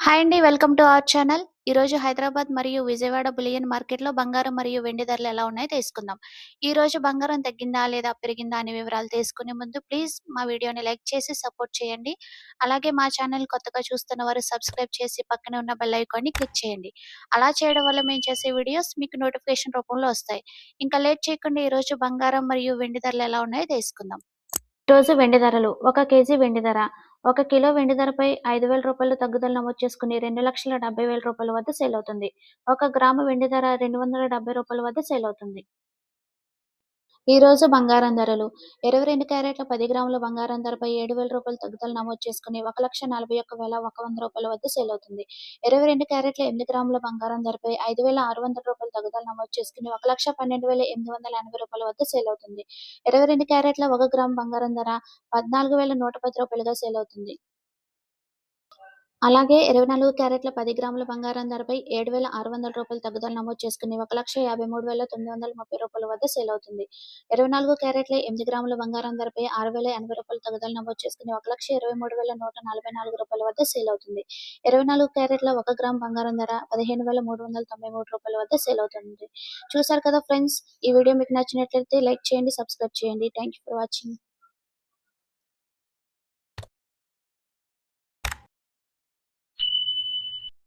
Hi అండి welcome to our channel ఈ రోజు హైదరాబాద్ మరియు విజయవాడ బులియన్ మార్కెట్లో బంగారం మరియు వెండి ధరలు ఎలా ఉన్నాయో తెలుసుకుందాం. ఈ రోజు బంగారం తగ్గిందా లేదా పెరిగిందా అనే వివరాలు తెలుసుకునే ముందు ప్లీజ్ మా వీడియోని లైక్ చేసి సపోర్ట్ చేయండి. అలాగే మా ఛానల్ కొత్తగా చూస్తున్న వారు సబ్స్క్రైబ్ చేసి పక్కనే ఉన్న బెల్ ఐకాన్ని క్లిక్ చేయండి. అలా చేయడం వల్ల మేము చేసే వీడియోస్ మీకు నోటిఫికేషన్ రూపంలో వస్తాయి. ఇంకా లేట్ చేయకుండా ఈ రోజు బంగారం మరియు వెండి ధరలు ఎలా ఉన్నాయో తెలుసుకుందాం. ఈ రోజు వెండి ధరలు ఒక కేజీ వెండి ధర ఒక కిలో వెండి ధరపై ఐదు వేల రూపాయలు తగ్గుదల నమోదు చేసుకుని రెండు లక్షల డెబ్బై వేల రూపాయల వద్ద సేల్ అవుతుంది. ఒక గ్రాము వెండి ధర రెండు వందల డెబ్బై రూపాయల వద్ద సేల్ అవుతుంది. ఈ రోజు బంగారం ధరలు. ఇరవై రెండు క్యారెట్ల పది గ్రాముల బంగారం ధరపై ఏడు వేల రూపాయలు తగ్గుదల నమోదు చేసుకుని ఒక లక్ష నలభై ఒక్క వేల ఒక వంద రూపాయల వద్ద సేల్ అవుతుంది. ఇరవై రెండు క్యారెట్ల ఎనిమిది గ్రాముల బంగారం ధరపై ఐదు వేల ఆరు వందల రూపాయలు తగ్గుదల నమోదు చేసుకుని ఒక లక్ష పన్నెండు వేల ఎనిమిది వందల ఎనభై రూపాయల వద్ద సేల్ అవుతుంది. ఇరవై రెండు క్యారెట్ల ఒక గ్రాము బంగారం ధర పద్నాలుగు వేల నూట పది రూపాయలుగా సేల్ అవుతుంది. అలాగే ఇరవై నాలుగు క్యారెట్ల పది గ్రాముల బంగారం ధరపై ఏడు వేల ఆరు వందల రూపాయలు తగ్గుదల నమోదు చేసుకుని ఒక లక్ష యాభై మూడు వేల తొమ్మిది వందల ముప్పై రూపాయల వద్ద సేల్ అవుతుంది. ఇరవై నాలుగు క్యారెట్ల ఎనిమిది గ్రాముల బంగారం ధరపై ఆరు వేల ఎనభై రూపాయలు తగ్గుదల నమోదు చేసుకుని ఒక లక్ష ఇరవై మూడు వేల నూట నలభై నాలుగు రూపాయల వద్ద సేల్ అవుతుంది. ఇరవై నాలుగు క్యారెట్ల ఒక గ్రామ్ బంగారం ధర పదిహేను వేల మూడు వందల తొంభై మూడు రూపాయల వద్ద సేల్ అవుతుంది. చూసారు కదా ఫ్రెండ్స్ ఈ వీడియో మీకు నచ్చినట్లయితే లైక్ చేయండి సబ్స్క్రైబ్ చేయండి. Thank you for watching